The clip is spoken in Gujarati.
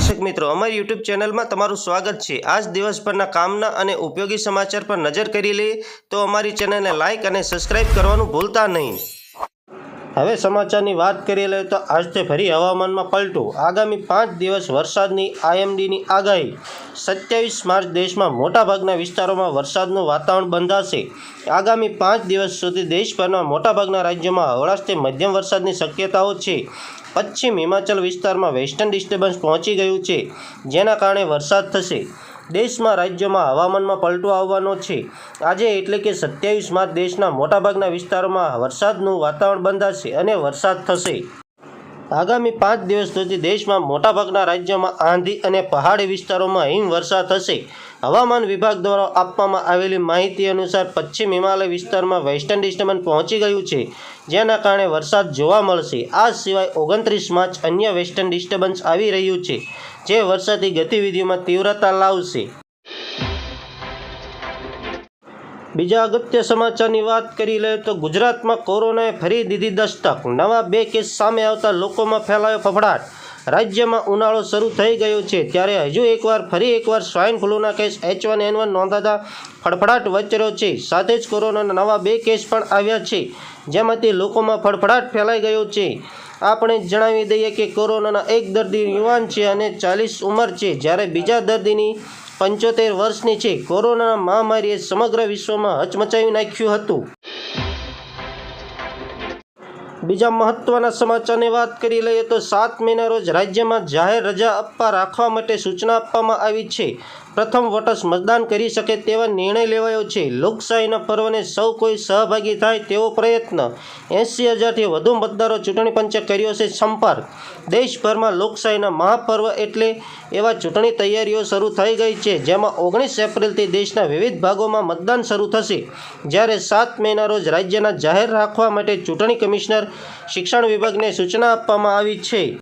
દર્શક મિત્રો, અમારી યુટ્યુબ ચેનલમાં તમારું સ્વાગત છે. આજ દિવસભરના કામના અને ઉપયોગી સમાચાર પર નજર કરી લઈએ તો અમારી ચેનલને લાઇક અને સબસ્ક્રાઇબ કરવાનું ભૂલતા નહીં. હવે સમાચારની વાત કરીએ લઈએ તો આજથી ફરી હવામાનમાં પલટું. આગામી પાંચ દિવસ વરસાદની આઈએમડીની આગાહી. સત્યાવીસ માર્ચ દેશમાં મોટાભાગના વિસ્તારોમાં વરસાદનું વાતાવરણ બંધાશે. આગામી પાંચ દિવસ સુધી દેશભરના મોટાભાગના રાજ્યોમાં હળાશથી મધ્યમ વરસાદની શક્યતાઓ છે. પશ્ચિમ હિમાચલ વિસ્તારમાં વેસ્ટર્ન ડિસ્ટર્બન્સ પહોંચી ગયું છે, જેના કારણે વરસાદ થશે. દેશમાં રાજ્યમાં હવામાનમાં પલટો આવવાનો છે. આજે એટલે કે સત્યાવીસ માર્ચ દેશના મોટાભાગના વિસ્તારોમાં વરસાદનું વાતાવરણ બંધાશે અને વરસાદ થશે. આગામી પાંચ દિવસ સુધી દેશમાં મોટાભાગના રાજ્યોમાં આંધી અને પહાડી વિસ્તારોમાં હિમવર્ષા થશે. હવામાન વિભાગ દ્વારા આપવામાં આવેલી માહિતી અનુસાર પશ્ચિમ હિમાલય વિસ્તારમાં વેસ્ટર્ન ડિસ્ટર્બન્સ પહોંચી ગયું છે, જેના કારણે વરસાદ જોવા મળશે. આ સિવાય ઓગણત્રીસ માર્ચ અન્ય વેસ્ટર્ન ડિસ્ટર્બન્સ આવી રહ્યું છે, જે વરસાદી ગતિવિધિઓમાં તીવ્રતા લાવશે. બીજા અગત્ય સમાચારની વાત કરી લે તો ગુજરાતમાં કોરોનાએ ફરી દીધી દસ્તક. નવા બે કેસ સામે આવતા લોકોમાં ફેલાયો ફફડાટ. રાજ્યમાં ઉનાળો શરૂ થઈ ગયો છે ત્યારે હજુ એકવાર ફરી એકવાર swine ફ્લૂના case H one, N one નોંધાતા ફડફડાટ વચ્ચર્યો છે. સાથે જ કોરોનાના નવા બે કેસ પણ આવ્યા છે, જેમાંથી લોકોમાં ફડફડાટ ફેલાઈ ગયો છે. આપણે જણાવી દઈએ કે કોરોનાના એક દર્દી યુવાન છે અને ચાલીસ ઉંમર છે. જ્યારે બીજા દર્દીની પંચોતેર વર્ષની છે. કોરોના મહામારીએ સમગ્ર વિશ્વમાં હચમચાવી નાખ્યું હતું. બીજા મહત્વના સમાચારની વાત કરી લઈએ તો સાત મેના રોજ રાજ્યમાં જાહેર રજા આપવા રાખવા માટે સૂચના આપવામાં આવી છે. પ્રથમ વટસ મતદાન કરી શકે તેવા નિર્ણય લેવાયો છે. લોકશાહીના પર્વને સૌ કોઈ સહભાગી થાય તેવો પ્રયત્ન એંસી હજારથી વધુ મતદારો ચૂંટણી પંચે કર્યો છે સંપર્ક. દેશભરમાં લોકશાહીના મહાપર્વ એટલે એવા ચૂંટણી તૈયારીઓ શરૂ થઈ ગઈ છે, જેમાં ઓગણીસ એપ્રિલથી દેશના વિવિધ ભાગોમાં મતદાન શરૂ થશે. જ્યારે સાત મેના રોજ રાજ્યના જાહેર રાખવા માટે ચૂંટણી કમિશનર, શિક્ષણ વિભાગને સૂચના આપવામાં આવી છે.